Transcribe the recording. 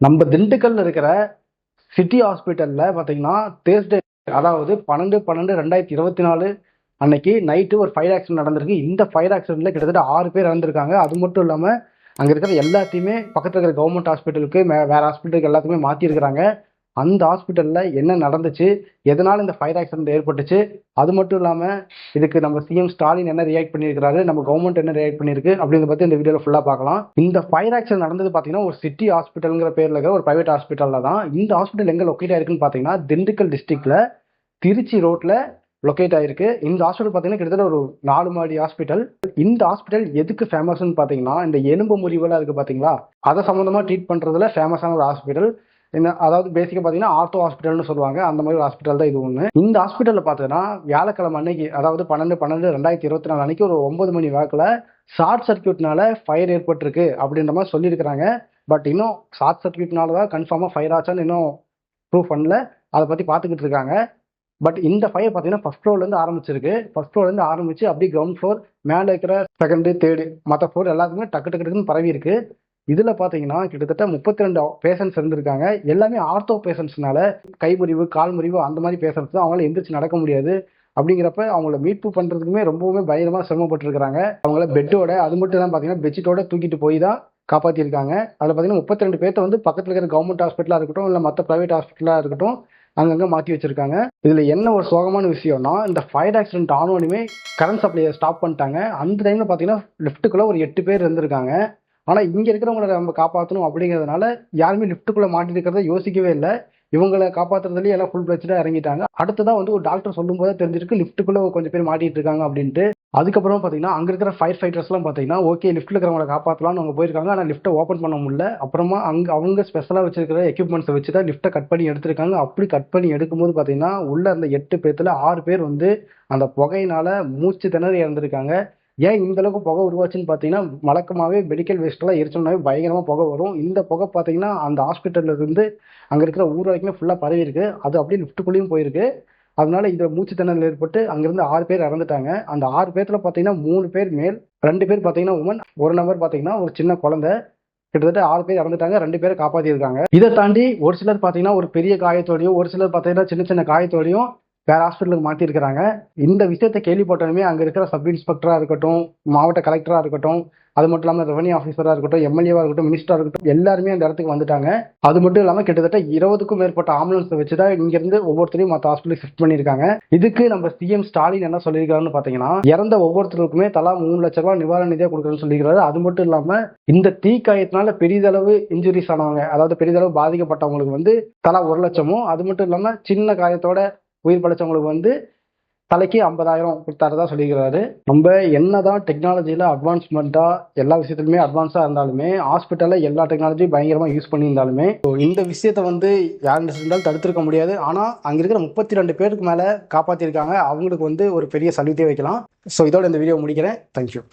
நம்ம திண்டுக்கல்ல இருக்கிற சிட்டி ஹாஸ்பிட்டல்ல பார்த்தீங்கன்னா தேர்ஸ்டே அதாவது பன்னெண்டு பன்னெண்டு ரெண்டாயிரத்தி இருபத்தி நாலு அன்னைக்கு நைட்டு ஒரு ஃபயர் ஆக்சிடென்ட் நடந்திருக்கு. இந்த ஃபயர் ஆக்சிடென்ட்ல கிட்டத்தட்ட ஆறு பேர் இறந்துருக்காங்க. அது மட்டும் இல்லாமல் அங்கே இருக்கிற எல்லாத்தையுமே பக்கத்தில் இருக்கிற கவர்மெண்ட் ஹாஸ்பிட்டலுக்கு வேற ஹாஸ்பிட்டலுக்கு எல்லாத்தையுமே மாற்றிருக்கிறாங்க அந்த ஹாஸ்பிட்டலில் என்ன நடந்துச்சு? எதனால் இந்த ஃபயர் ஆக்சிடென்ட் ஏற்பட்டுச்சு? அது மட்டும் இல்லாமல் இதுக்கு நம்ம சிஎம் ஸ்டாலின் என்ன ரியாக்ட் பண்ணியிருக்காரு நம்ம கவர்மெண்ட் என்ன ரியாக்ட் பண்ணியிருக்கு? அப்படிங்கிறத பற்றி இந்த வீடியோவில் ஃபுல்லாக பார்க்கலாம். இந்த ஃபயர் ஆக்சிடென்ட் நடந்தது பார்த்தீங்கன்னா ஒரு சிட்டி ஹாஸ்பிட்டலுங்கிற பேரில் இருக்கிற ஒரு பிரைவேட் ஹாஸ்பிட்டலில் தான். இந்த ஹாஸ்பிட்டல் எங்கே லொக்கேட் ஆயிருக்குன்னு பார்த்தீங்கன்னா திண்டுக்கல் டிஸ்ட்ரிக்ட்ல திருச்சி ரோட்டில் லொக்கேட் ஆயிருக்கு. இந்த ஹாஸ்பிட்டல் பார்த்தீங்கன்னா கிட்டத்தட்ட ஒரு நாலு மாடி ஹாஸ்பிட்டல் இந்த ஹாஸ்பிட்டல் எதுக்கு ஃபேமஸ்னு பார்த்தீங்கன்னா இந்த எலும்பு முறிவெல்லாம் இருக்குது பார்த்தீங்களா? அதை சம்மந்தமாக ட்ரீட் பண்ணுறதுல ஃபேமஸான ஒரு ஹாஸ்பிட்டல் என்ன அதாவது பேசிக்காக பார்த்தீங்கன்னா ஆர்த்தோ ஹாஸ்பிட்டல்னு சொல்லுவாங்க. அந்த மாதிரி ஒரு ஹாஸ்பிட்டல் தான் இது ஒன்று இந்த ஹாஸ்பிட்டலில் பார்த்தீங்கன்னா வியாழக்கிழமை அன்னைக்கு அதாவது பன்னெண்டு பன்னெண்டு ரெண்டாயிரத்தி இருபத்தி நாலு அன்னைக்கு ஒரு ஒன்பது மணி வாக்கில் ஷார்ட் சர்க்கியூட்னால ஃபயர் ஏற்பட்டிருக்கு அப்படின்ற மாதிரி சொல்லியிருக்கிறாங்க. பட் இன்னும் ஷார்ட் சர்க்கியூட்னால தான் கன்ஃபார்மாக ஃபயர் ஆச்சான்னு இன்னும் ப்ரூவ் பண்ணல. அதை பற்றி பார்த்துக்கிட்டு இருக்காங்க. பட் இந்த ஃபயர் பார்த்தீங்கன்னா ஃபர்ஸ்ட் ஃப்ளோர்லேருந்து ஆரம்பிச்சிருக்கு. ஃபர்ஸ்ட் ஃப்ளோர்லேருந்து ஆரம்பிச்சு அப்படியே கிரவுண்ட் ஃப்ளோர் மேலே இருக்கிற செகண்டு தேர்டு மற்ற ஃப்ளோர் எல்லாத்துக்குமே டக்கு டக்கு டக்குன்னு பரவி இருக்கு இதில் பார்த்தீங்கன்னா கிட்டத்தட்ட முப்பத்தி ரெண்டு பேஷண்ட்ஸ் இருந்திருக்காங்க. எல்லாமே ஆர்த்தோ பேஷண்ட்ஸ்னால கை முறிவு கால் முறிவு அந்த மாதிரி பேஷண்ட்ஸ் தான் அவங்களால எந்திரிச்சு நடக்க முடியாது. அப்படிங்கிறப்ப அவங்கள மீட்பு பண்ணுறதுக்குமே ரொம்பவுமே பயங்கரமாக சிரமப்பட்டிருக்கிறாங்க. அவங்கள பெட்டோட அது மட்டும் தான் பார்த்தீங்கன்னா பெட்ஷீட்டோட தூக்கிட்டு போய் தான் காப்பாற்றிருக்காங்க அதில் பார்த்தீங்கன்னா முப்பத்தி ரெண்டு பேர்த்த வந்து பக்கத்தில் இருக்கிற கவர்மெண்ட் ஹாஸ்பிட்டலாக இருக்கட்டும் இல்லை மற்ற ப்ரைவேட் ஹாஸ்பிட்டலாக இருக்கட்டும் அங்கங்கே மாற்றி வச்சிருக்காங்க. இதில் என்ன ஒரு சோகமான விஷயம்னா இந்த ஃபயர் ஆக்சிடென்ட் ஆனோனுமே கரண்ட் சப்ளையை ஸ்டாப் பண்ணிட்டாங்க. அந்த டைமில் பார்த்தீங்கன்னா லிஃப்ட்டுக்குள்ளே ஒரு எட்டு பேர் இருந்திருக்காங்க. ஆனால் இங்கே இருக்கிறவங்கள நம்ம காப்பாற்றணும் அப்படிங்கிறதுனால யாருமே லிஃப்ட்டுக்குள்ளே மாட்டி இருக்கிறத யோசிக்கவே இல்லை. இவங்களை காப்பாற்றுறதுலேயே எல்லாம் ஃபுல் பிளச்சில் இறங்கிட்டாங்க. அடுத்ததான் வந்து ஒரு டாக்டர் சொல்லும் போதே தெரிஞ்சிருக்கு லிஃப்ட்டுக்குள்ளே கொஞ்சம் பேர் மாட்டிட்டு இருக்காங்க அப்படின்ட்டு. அதுக்கப்புறம் பார்த்தீங்கன்னா அங்கே இருக்கிற ஃபயர் ஃபைட்டர்ஸ்லாம் பார்த்தீங்கன்னா ஓகே லிஃப்ட்டில் இருக்கிறவங்களை காப்பாற்றலாம்னு அவங்க போயிருக்காங்க. ஆனால் லிஃப்ட்டை ஓப்பன் பண்ண முடியல. அப்புறமா அங்கே அவங்க ஸ்பெஷலாக வச்சிருக்கிற எக்யூப்மெண்ட்ஸை வச்சு தான் லிஃப்ட்டை கட் பண்ணி எடுத்திருக்காங்க. அப்படி கட் பண்ணி எடுக்கும்போது பார்த்தீங்கன்னா உள்ள அந்த எட்டு பேர்த்தில் ஆறு பேர் வந்து அந்த புகையினால மூச்சு திணறி இறந்துருக்காங்க. ஏன் இந்த அளவுக்கு புகை உருவாச்சுன்னு பார்த்தீங்கன்னா வழக்கமாகவே மெடிக்கல் வேஸ்ட்லாம் எரிச்சோம்னாவே பயங்கரமாக புகை வரும். இந்த புகை பார்த்தீங்கன்னா அந்த ஹாஸ்பிட்டல்ல இருந்து அங்கே இருக்கிற ஊர் வரைக்குமே ஃபுல்லாக பரவி இருக்கு. அது அப்படியே லிஃப்ட்டுக்குள்ளேயும் போயிருக்கு. அதனால இந்த மூச்சு திணறல் ஏற்பட்டு அங்கிருந்து ஆறு பேர் இறந்துட்டாங்க. அந்த ஆறு பேர்த்துல பார்த்தீங்கன்னா மூணு பேர் மேல் ரெண்டு பேர் பார்த்தீங்கன்னா உமன் ஒரு நம்பர் பார்த்தீங்கன்னா ஒரு சின்ன குழந்தை. கிட்டத்தட்ட ஆறு பேர் இறந்துட்டாங்க. ரெண்டு பேரை காப்பாற்றிருக்காங்க இதை தாண்டி ஒரு சிலர் பார்த்தீங்கன்னா ஒரு பெரிய காயத்தோடையும் ஒரு சிலர் பார்த்தீங்கன்னா சின்ன சின்ன காயத்தோடையும் வேற ஹாஸ்பிட்டலுக்கு மாற்றிருக்கிறாங்க இந்த விஷயத்தை கேள்விப்பட்டாலுமே அங்கே இருக்கிற சப் இன்ஸ்பெக்டராக இருக்கட்டும் மாவட்ட கலெக்டராக இருக்கட்டும் அது மட்டும் இல்லாமல் ரெவன்யூ ஆஃபீஸராக இருக்கட்டும் எம்எல்ஏவாக இருக்கட்டும் மினிஸ்டராக இருக்கட்டும் எல்லாருமே அந்த இடத்துக்கு வந்துட்டாங்க. அது மட்டும் இல்லாமல் கிட்டத்தட்ட இருபதுக்கும் மேற்பட்ட ஆம்புலன்ஸை வச்சு தான் இங்கேருந்து ஒவ்வொருத்தரையும் மற்ற ஹாஸ்பிட்டலுக்கு ஷிஃப்ட் பண்ணியிருக்காங்க. இதுக்கு நம்ம சிஎம் ஸ்டாலின் என்ன சொல்லியிருக்காருன்னு பார்த்தீங்கன்னா இறந்த ஒவ்வொருத்தருக்குமே தலா மூணு லட்ச ரூபாய் நிவாரண நிதியாக கொடுக்குறேன்னு சொல்லியிருக்காரு அது மட்டும் இல்லாமல் இந்த தீக்காயத்தினால பெரிதளவு இன்ஜுரிஸ் ஆனவங்க அதாவது பெரிதளவு பாதிக்கப்பட்டவங்களுக்கு வந்து தலா ஒரு லட்சமும் அது மட்டும் இல்லாமல் சின்ன காயத்தோட உயிர் படைச்சவங்களுக்கு வந்து தலைக்கு ஐம்பதாயிரம் கொடுத்தாருதான் சொல்லிக்கிறாரு நம்ம என்னதான் டெக்னாலஜியில் அட்வான்ஸ்மெண்ட்டாக எல்லா விஷயத்துலையுமே அட்வான்ஸாக இருந்தாலுமே ஹாஸ்பிட்டலில் எல்லா டெக்னாலஜியும் பயங்கரமாக யூஸ் பண்ணியிருந்தாலுமே ஸோ இந்த விஷயத்த வந்து யார் இருந்தாலும் தடுத்திருக்க முடியாது. ஆனால் அங்கே இருக்கிற முப்பத்தி ரெண்டு பேருக்கு மேலே காப்பாற்றிருக்காங்க அவங்களுக்கு வந்து ஒரு பெரிய சல்யூட்டே வைக்கலாம் ஸோ இதோட இந்த வீடியோ முடிக்கிறேன். தேங்க்யூ